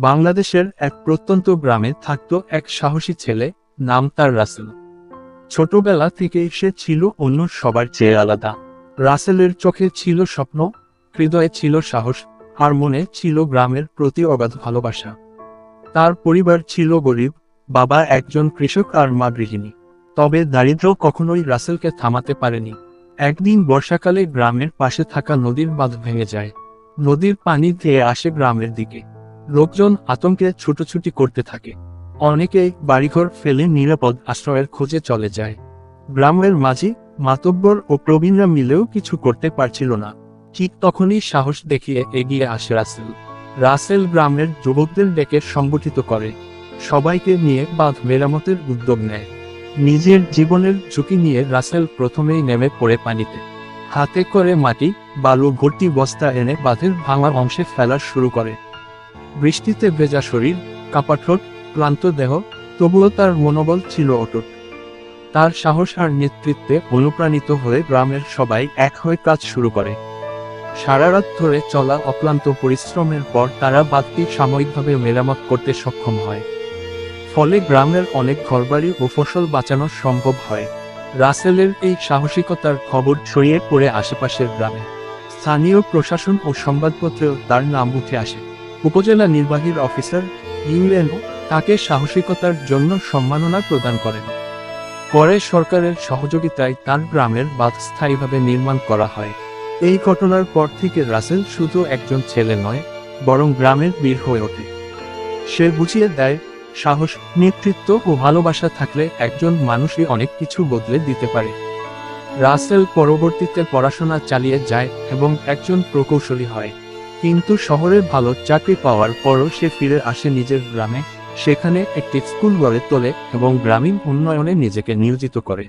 বাংলাদেশের এক প্রত্যন্ত গ্রামে থাকত এক সাহসী ছেলে, নাম তার রাসেল। ছোটবেলা থেকে সে ছিল অন্য সবার চেয়ে আলাদা। রাসেলের চোখে ছিল স্বপ্ন, হৃদয়ে ছিল সাহস, আর মনে ছিল গ্রামের প্রতি অগাধ ভালোবাসা। তার পরিবার ছিল গরিব, বাবা একজন কৃষক আর মা গৃহিণী। তবে দারিদ্র কখনোই রাসেলকে থামাতে পারেনি। একদিন বর্ষাকালে গ্রামের পাশে থাকা নদীর বাঁধ ভেঙে যায়। নদীর পানি ধেয়ে আসে গ্রামের দিকে। লোকজন আতঙ্কে ছুটোছুটি করতে থাকে। অনেকে বাড়িঘর ফেলে নিরাপদ আশ্রয়ের খোঁজে চলে যায়। গ্রামের মাঝি, মাতব্বর ও প্রবীণরা মিলেও কিছু করতে পারছিল না। ঠিক তখনই সাহস দেখিয়ে এগিয়ে আসে রাসেল। রাসেল গ্রামের যুবকদের ডেকে সংগঠিত করে। সবাইকে নিয়ে বাঁধ মেরামতের উদ্যোগ নেয়। নিজের জীবনের ঝুঁকি নিয়ে রাসেল প্রথমেই নেমে পড়ে পানিতে। হাতে করে মাটি, বালু, ভর্তি বস্তা এনে বাঁধের ভাঙা অংশে ফেলা শুরু করে। বৃষ্টিতে ভেজা শরীর কাপাঠোট ক্লান্ত দেহ, তবুও তার মনোবল ছিল অটুট। তার সাহস আর নেতৃত্বে অনুপ্রাণিত হয়ে গ্রামের সবাই এক হয়ে কাজ শুরু করে। সারা রাত ধরে চলা অক্লান্ত পরিশ্রমের পর তারা বাঁধটি সাময়িকভাবে মেরামত করতে সক্ষম হয়। ফলে গ্রামের অনেক ঘরবাড়ি ও ফসল বাঁচানো সম্ভব হয়। রাসেলের এই সাহসিকতার খবর ছড়িয়ে পড়ে আশেপাশের গ্রামে। স্থানীয় প্রশাসন ও সংবাদপত্রেও তার নাম উঠে আসে। উপজেলা নির্বাহীর অফিসার ইউএনও তাকে সাহসিকতার জন্য সম্মাননা প্রদান করেন। পরে সরকারের সহযোগিতায় তার গ্রামের বাঁধ স্থায়ীভাবে নির্মাণ করা হয়। এই ঘটনার পর থেকে রাসেল শুধু একজন ছেলে নয়, বরং গ্রামের বীর হয়ে ওঠে। সে বুঝিয়ে দেয়, সাহস, নেতৃত্ব ও ভালোবাসা থাকলে একজন মানুষই অনেক কিছু বদলে দিতে পারে। রাসেল পরবর্তীতে পড়াশোনা চালিয়ে যায় এবং একজন প্রকৌশলী হয়। কিন্তু শহরে ভালো চাকরি পাওয়ার পরও সে ফিরে আসে নিজের গ্রামে, সেখানে একটি স্কুল গড়ে তোলে এবং গ্রামীণ উন্নয়নে নিজেকে নিয়োজিত করে।